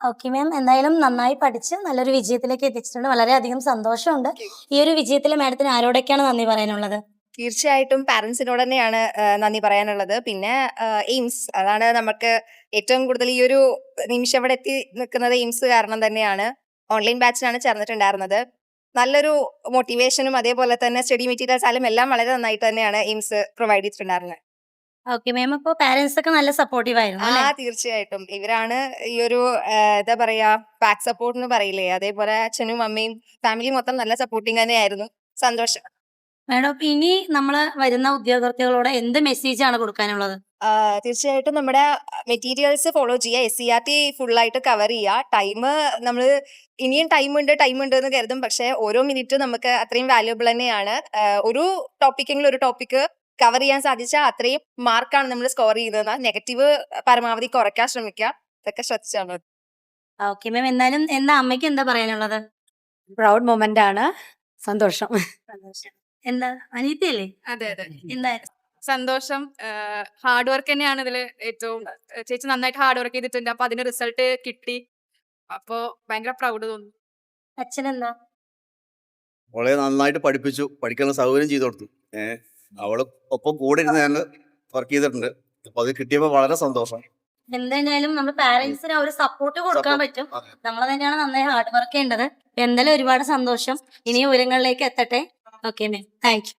Okay ma'am എന്തായാലും നന്നായി പഠിച്ച് നല്ലൊരു വിജയത്തിലേക്ക് എത്തിച്ചിട്ടുണ്ട്. വളരെയധികം സന്തോഷമുണ്ട്. ഈ ഒരു വിജയത്തിൽ മാഡത്തിന് ആരോടൊക്കെയാണ് നന്ദി പറയാനുള്ളത്? തീർച്ചയായിട്ടും പാരന്റ്സിനോട് തന്നെയാണ് നന്ദി പറയാനുള്ളത്. പിന്നെ എയിംസ്. അതാണ് നമുക്ക് ഏറ്റവും കൂടുതൽ ഈ ഒരു നിമിഷം ഇവിടെ എത്തി നിൽക്കുന്നത് എയിംസ് കാരണം തന്നെയാണ്. ഓൺലൈൻ ബാച്ചിലാണ് ചേർന്നിട്ടുണ്ടായിരുന്നത്. നല്ലൊരു മോട്ടിവേഷനും അതേപോലെ തന്നെ സ്റ്റഡി മെറ്റീരിയൽസ് ആയാലും എല്ലാം വളരെ നന്നായിട്ട് തന്നെയാണ് എയിംസ് പ്രൊവൈഡ് ചെയ്തിട്ടുണ്ടായിരുന്നത്. Okay ma'am. അപ്പോ പാരന്റ്സ് ഒക്കെ നല്ല സപ്പോർട്ടീവ് ആയിരുന്നു ആ തീർച്ചയായിട്ടും. ഇവരാണ് ഈ ഒരു എന്താ പറയാ ബാക്ക് സപ്പോർട്ട് എന്ന് പറയില്ലേ? അതേപോലെ അച്ഛനും അമ്മയും ഫാമിലി മൊത്തം നല്ല സപ്പോർട്ടിങ് തന്നെയായിരുന്നു. സന്തോഷം. മാഡം അപ്പൊ ഇനി നമ്മൾ വരുന്ന ഉദ്യോഗാർത്ഥികളോട് എന്ത് മെസ്സേജ് ആണ് കൊടുക്കാനുള്ളത് തീർച്ചയായിട്ടും നമ്മുടെ മെറ്റീരിയൽസ് ഫോളോ ചെയ്യുക എസ് സി ആർ ടി ആയിട്ട് കവർ ചെയ്യുക ടൈം നമ്മൾ ഇനിയും ടൈം ഉണ്ട് ടൈം ഉണ്ട് എന്ന് കരുതും. പക്ഷെ ഓരോ മിനിറ്റും നമുക്ക് അത്രയും വാല്യുബിൾ തന്നെയാണ്. ഒരു ടോപ്പിക്കെങ്കിലും ഒരു ടോപ്പിക്ക് കവർ ചെയ്യാൻ സാധിച്ചാൽ അത്രയും മാർക്കാണ് നമ്മൾ സ്കോർ ചെയ്യുന്നത് നെഗറ്റീവ് പരമാവധി കുറയ്ക്കാൻ ശ്രമിക്കുക ഇതൊക്കെ ശ്രദ്ധിച്ചാൽ മതി. ഓക്കെ മാം എന്നാലും എന്താ അമ്മയ്ക്ക് എന്താ പറയാനുള്ളത്? പ്രൗഡ് മൊമെന്റ് ആണ്. സന്തോഷം. എന്താ അനിയത്തിയല്ലേ അതെ അതെ. എന്താ? സന്തോഷം. ഹാർഡ് വർക്ക് തന്നെയാണ് ഇതിൽ ഏറ്റവും ചേച്ചി നന്നായിട്ട് ഹാർഡ് വർക്ക് ചെയ്തിട്ടുണ്ട്. അപ്പൊ അതിന്റെ റിസൾട്ട് കിട്ടി. അപ്പോ ഭയങ്കര പ്രൗഡ് തോന്നുന്നു. അച്ഛനെന്താ? അവളെ നന്നായിട്ട് പഠിപ്പിച്ചു. പഠിക്കാനുള്ള സൗകര്യം ചെയ്തു കൊടുത്തു. ഏഹ് അവൾ ഒപ്പം കൂടെ ഇരുന്ന് ഞാൻ വർക്ക് ചെയ്തിട്ടുണ്ട്. അപ്പൊ അത് കിട്ടിയപ്പോ വളരെ സന്തോഷം. എന്തായാലും നമ്മൾ പാരന്റ്സിന് ഒരു സപ്പോർട്ട് കൊടുക്കാൻ പറ്റും. നമ്മൾ തന്നെയാണ് നന്നായി ഹാർഡ് വർക്ക് ചെയ്യേണ്ടത്. എന്തായാലും ഒരുപാട് സന്തോഷം. ഇനി ഉയരങ്ങളിലേക്ക് എത്തട്ടെ. Okay ma'am thank